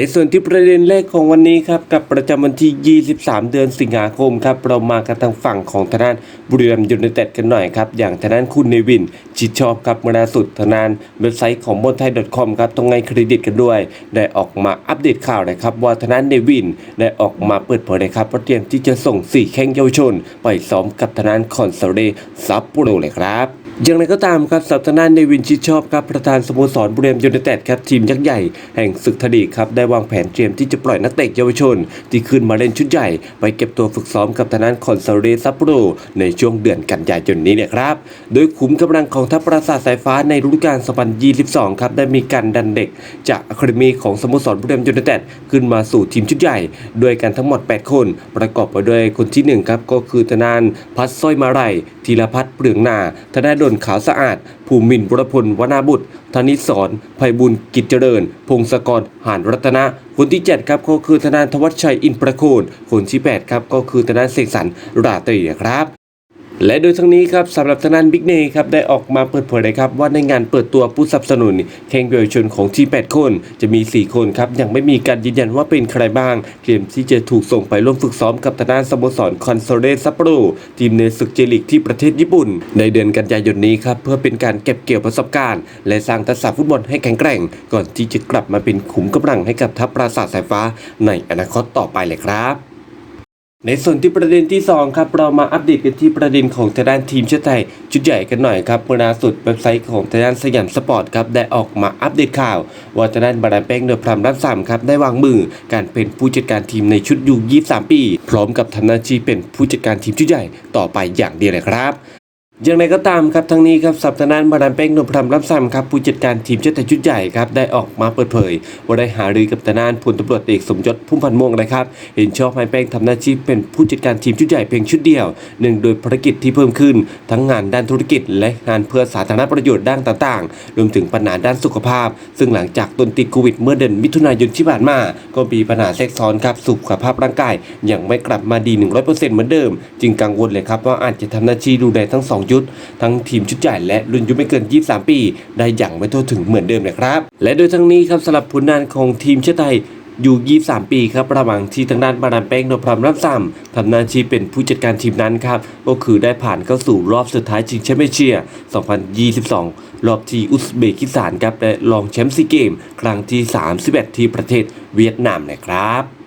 ในส่วนที่ประเด็นแรกของวันนี้ครับกับประจำวันที่ 23 เดือนสิงหาคมครับเรามากันทางฝั่งของทางด้านบุรีรัมยูไนเต็ดกันหน่อยครับอย่างทางด้านคุณเนวิน ชิดชอบครับเมื่อล่าสุดทางด้านเว็บไซต์ของบนไทย .com ครับต้องให้เครดิตกันด้วย ได้ออกมาอัปเดตข่าวนะครับว่าทางด้านเนวินได้ออกมาเปิดเผยนะครับว่าเตรียมที่จะส่ง 4 แข้งเยาวชน ไปซ้อมกับทางด้านคอนซเรซัปโปโรเลยครับอย่างไรก็ตามครับสัปดาห์ในวินชิดชอบครับประธานสโมสรบุรีรัมย์ยูไนเต็ดครับทีมยักษ์ใหญ่แห่งศึกทดีครับได้วางแผนเตรียมที่จะปล่อยนักเตะเยาวชน ที่ขึ้นมาเล่นชุดใหญ่ ไปเก็บตัวฝึกซ้อมกับทางด้านคอนซาเรซัปโรในช่วงเดือนกันยายนนี้เนี่ยครับ โดยขุมกำลังของทัพปราสาทสายฟ้าในฤดูกาล2022 ครับได้มีการดันเด็ก จากอะคาเดมีของสโมสรบุรีรัมย์ยูไนเต็ดขึ้นมาสู่ทีมชุดใหญ่ ด้วยกันทั้งหมด 8 คน ประกอบไปด้วยคนที่ 1 ครับก็คือธนานพัดสร้อยมาไรธีรพัฒน์เปลืองนาธนาดลขาวสะอาด ภูมินทร์วรพลวนาบุตร ธนิศรไพบุญกิจเจริญ พงศกรหานรัตนะ คนที่ 7 ครับก็คือธนานทวัชชัยอินประโคนคนที่ 8 ครับก็คือธนานเสกสรรราตรีครับ และโดยทั้งนี้ครับสำหรับทางด้านบิ๊กเนครับได้ออกมาเปิดเผยเลยครับว่าในงานเปิดตัวผู้สนับสนุนแข่งเยาวชนของทีม 8 คน จะมี 4 คนครับยังไม่มีการยืนยันว่าเป็นใครบ้างเตรียมที่จะถูกส่งไปร่วมฝึกซ้อมกับทางด้านสโมสรคอนโซเรซัปโปโรทีมในศึกเจลิกที่ประเทศญี่ปุ่น ในเดือนกันยายนนี้ครับเพื่อเป็นการเก็บเกี่ยวประสบการณ์ และสร้างทักษะฟุตบอลให้แข็งแกร่ง ก่อนที่จะกลับมาเป็นขุมกำลังให้กับทัพปราสาทสายฟ้า ในอนาคตต่อไปเลยครับ ในส่วนที่ประเด็นที่ 2 ครับ เรามาอัปเดตกันที่ประเด็นของทางด้านทีมชาติไทย ชุดใหญ่กันหน่อยครับเมื่อล่าสุดเว็บไซต์ของทางด้านสยามสปอร์ตครับได้ออกมาอัปเดตข่าว ว่าทางด้านบาดามแป้งเดอพรำรัตสามครับได้วางมือการเป็นผู้จัดการทีมในชุดยู23 ปี พร้อมกับทำหน้าที่เป็นผู้จัดการทีมชุดใหญ่ต่อไปอย่างเดียวเลยครับ อย่างไรก็ตามครับทั้งนี้ครับสัปดาห์นั้นมาดามเป้งนพรรมรับซ้ำครับผู้จัดการทีมชาติไทยชุดใหญ่ครับได้ออกมาเปิดเผย ว่าได้หารือกับทางด้านพลตำรวจเอกสมยศพุ่มพันธ์ม่วงนะครับเห็นชอบให้แป้งทำหน้าที่เป็นผู้จัดการทีมชุดใหญ่เพียงชุดเดียวเนื่งโดยภารกิจที่เพิ่มขึ้น ทั้งงานด้านธุรกิจ และงานเพื่อสาธารณประโยชน์ด้านต่างๆ รวมถึงปัญหาด้านสุขภาพ ซึ่งหลังจากตนติดโควิดเมื่อเดือนมิถุนายนที่ผ่านมา ก็มีปัญหาแทรกซ้อนครับสุขภาพร่างกายยังไม่กลับมาดี 100%เหมือนเดิม จึงกังวลเลยครับว่าอาจจะทำหน้าที่ดูแลทั้งสองยุทธทั้งทีมชุดใหญ่และรุ่นอายุไม่เกิน 23 ปี ได้อย่างไม่ทั่วถึงเหมือนเดิมนะครับ และโดยทั้งนี้ครับสำหรับผลงานของทีมชาติไทยอยู่ 23 ปีครับระหว่างที่ทางด้านมาดามแป้งนพพรมรับซ้ำทำหน้าที่เป็นผู้จัดการทีมนั้นครับ ก็คือได้ผ่านเข้าสู่รอบสุดท้ายชิงแชมป์เอเชีย 2022 รอบที่อุซเบกิสถานครับและรองแชมป์ซีเกม ครั้งที่ 31 ที่ประเทศเวียดนามนะครับ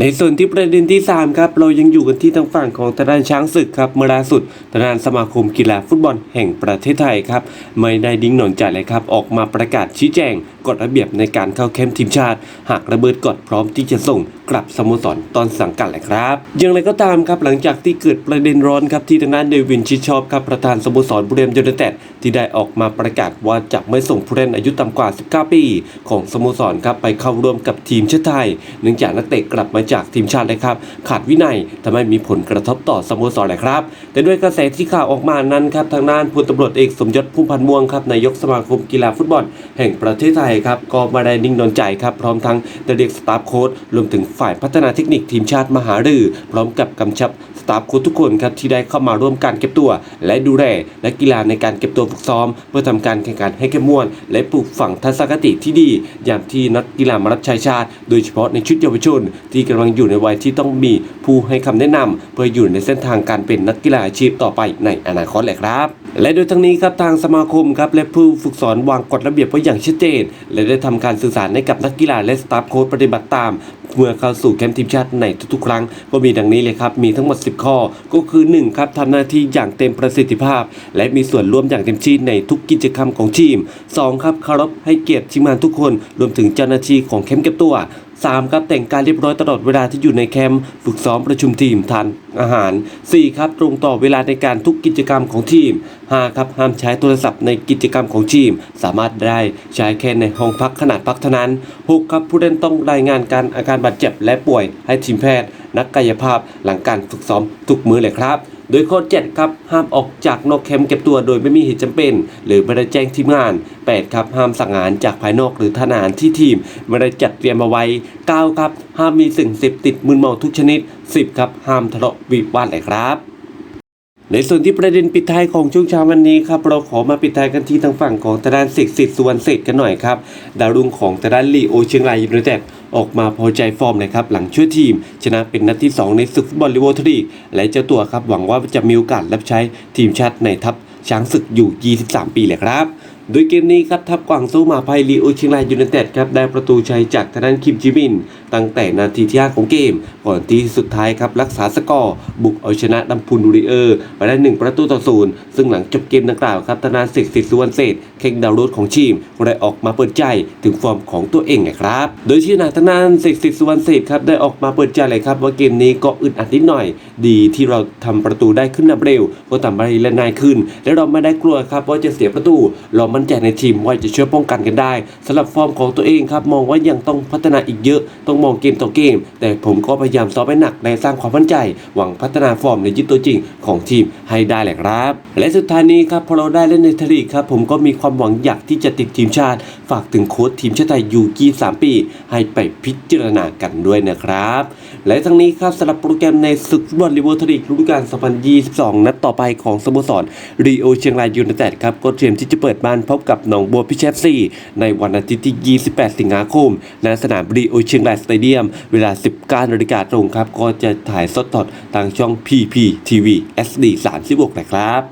ในส่วนที่ประเด็นที่ 3 ครับเรายังอยู่กันที่ทางฝั่งของทางด้านช้างศึกครับเมื่อล่าสุดทางด้านสมาคมกีฬาฟุตบอลแห่งประเทศไทยครับไม่ได้ดิ้งหนอนใจเลยครับออกมาประกาศชี้แจงกฎระเบียบในการเข้าแคมป์ทีมชาติ หากระเบิดกฎพร้อมที่จะส่งกลับสโมสรตอนสังกัดเลยครับอย่างไรก็ตามครับหลังจากที่เกิดประเด็นร้อนครับที่ทางด้านเดวินชิดชอบครับประธานสโมสรบุรีรัมย์ยูไนเต็ดที่ได้ออกมาประกาศว่าจะไม่ส่งผู้เล่นอายุต่ำกว่า 19 ปี ของสโมสรครับไปเข้าร่วมกับทีมชาติไทย เนื่องจากนักเตะกลับมาจากทีมชาติเลยครับ ขาดวินัยทำให้มีผลกระทบต่อสโมสรเลยครับ แต่ด้วยกระแสที่ข่าวออกมานั้นครับทางด้านพลตำรวจเอกสมยศพุ่มพันธ์ม่วงครับนายกสมาคมกีฬาฟุตบอล แห่งประเทศไทยครับก็มาได้นิ่งนอนใจครับพร้อมทั้งได้เรียกสตาฟโค้ชรวมถึงฝ่ายพัฒนาเทคนิคทีมชาติมหารือพร้อมกับกำชับ ตาฟโค้ชทุกคนครับที่ได้เข้ามาร่วมการเก็บตัว และดูแลและกีฬาในการเก็บตัวฝึกซ้อม เพื่อทำการแข่งขันให้เข้มงวดและปลูกฝังทัศนคติที่ดี อย่างที่นักกีฬามารับใช้ชาติ โดยเฉพาะในชุดเยาวชน ที่กำลังอยู่ในวัยที่ต้องมีผู้ให้คำแนะนำเพื่ออยู่ในเส้นทางการเป็นนักกีฬาอาชีพต่อไปในอนาคตเลยครับ และโดยทั้งนี้ครับทางสมาคมครับและผู้ฝึกสอนวางกฎระเบียบไว้อย่างชัดเจน และได้ทำการสื่อสารให้กับนักกีฬาและสตาฟโค้ชปฏิบัติตาม เมื่อเข้าสู่แคมป์ทีมชาติในทุกๆ ครั้งก็มีดังนี้เลยครับมีทั้งหมด10ข้อ ก็คือ 1 ครับทำหน้าที่อย่างเต็มประสิทธิภาพ และมีส่วนร่วมอย่างเต็มที่ในทุกกิจกรรมของทีม 2 ครับเคารพให้เกียรติทีมงานทุกคน รวมถึงเจ้าหน้าที่ของเข้มเก็บตัว 3ครับแต่งกายเรียบร้อยตลอดเวลาที่อยู่ในแคมป์ฝึกซ้อมประชุมทีมทานอาหาร 4 ครับตรงต่อเวลาในการทุกกิจกรรมของทีม 5 ครับห้ามใช้โทรศัพท์ในกิจกรรมของทีม สามารถได้ใช้แค่ในห้องพักขนาดพักเท่านั้น 6 ครับผู้เล่นต้องรายงานการอาการบาดเจ็บและป่วยให้ทีมแพทย์ นักกายภาพหลังการฝึกซ้อมทุกมือเลยครับ โดยข้อ 7 ครับ ห้ามออกจากนอกแคมป์เก็บตัวโดยไม่มีเหตุจำเป็น หรือไม่ได้แจ้งทีมงาน 8 ครับ ห้ามสั่งงานจากภายนอกหรือทนาหารที่ทีม ไม่ได้จัดเตรียมเอาไว้ 9 ครับ ห้ามมีสิ่งเสพติดมึนเมาทุกชนิด 10 ครับ ห้ามทะเลาะวิวาทเลยครับในส่วนที่ประเด็นปิดท้ายของช่วงเช้าวันนี้ครับเราขอมาปิดท้ายกันที่ทางฝั่งของทางด้านเสกสิทธิ์สุวรรณเศรษฐ์กันหน่อยครับดาวรุ่งของทางด้านลีโอเชียงรายยูไนเต็ด ออกมาพอใจฟอร์มเลยครับหลังช่วยทีม ชนะเป็นนัดที่ 2 ในศึกฟุตบอลลีเวทรีและเจ้าตัวครับหวังว่าจะมีโอกาสรับใช้ทีมชาติในทัพช้างศึกอยู่ 23 ปีเลยครับ โดยเกมนี้ครับทัพกวางสู้มาภัยลีโอเชียงรายยูไนเต็ดครับได้ประตูชัยจากทางด้านคิมจิมิน ตั้งแต่นาทีที่5ของเกม ก่อนที่สุดท้ายครับรักษาสกอร์ บุกเอาชนะดัมพูนดูริเออร์ไปได้ 1 ประตูต่อศูนย์ซึ่งหลังจบเกมดังกล่าวครับธนาเสกสิทธิสุวรรณเศษเข่งดาวรุ่งของทีมได้ออกมาเปิดใจถึงฟอร์มของตัวเองนะครับโดยที่นาธนานเสกสิทธิสุวรรณเศษครับได้ออกมาเปิดใจเลยครับว่าเกมนี้ก็อึดอัดนิดหน่อย ดีที่เราทำประตูได้ขึ้นนำเร็ว ก็ทำให้เล่นง่ายขึ้น และเราไม่ได้กลัวครับว่าจะเสียประตูเรามั่นใจในทีมว่าจะช่วยป้องกันกันได้สำหรับฟอร์มของตัวเองครับมองว่ายังต้องพัฒนาอีกเยอะ ต้องมองเกมต่อเกม แต่ผมก็พยายามซ้อมให้หนักและสร้างความมั่นใจ หวังพัฒนาฟอร์มในยึดตัวจริงของทีมให้ได้แหละครับ และสุดท้ายนี้ครับพอเราได้เล่นในทลีกครับผมก็มีความหวังอยากที่จะติดทีมชาติ ฝากถึงโค้ชทีมชาติไทยยูกีสามปี ให้ไปพิจารณากันด้วยนะครับ และทั้งนี้ครับสำหรับโปรแกรมในศึกฟุตบอลลีเวอร์ทลีกฤดูกาล2022 นัดต่อไปของสโมสรรีโอเชียงรายยูไนเต็ดครับก็เตรียมที่จะเปิดบ้านพบกับหนองบัวพิเชฟซีในวันอาทิตย์ที่ 28 สิงหาคมณสนามรีโอเชียงรายสเตเดียม เวลา 19นาฬิกาตรงครับ ก็จะถ่ายสดสดทางช่อง PPTV SD 36 นะครับ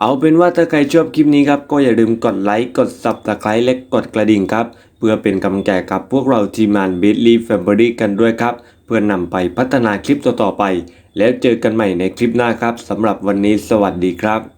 เอาเป็นว่าถ้าใครชอบคลิปนี้ครับ ก็อย่าลืมกดไลค์ กด Subscribe และกดกระดิ่งครับ เพื่อเป็นกำลังใจกับพวกเราทีมงาน b i t l y Family กันด้วยครับ เพื่อนำไปพัฒนาคลิปต่อๆไป แล้วเจอกันใหม่ในคลิปหน้าครับสำหรับวันนี้สวัสดีครับ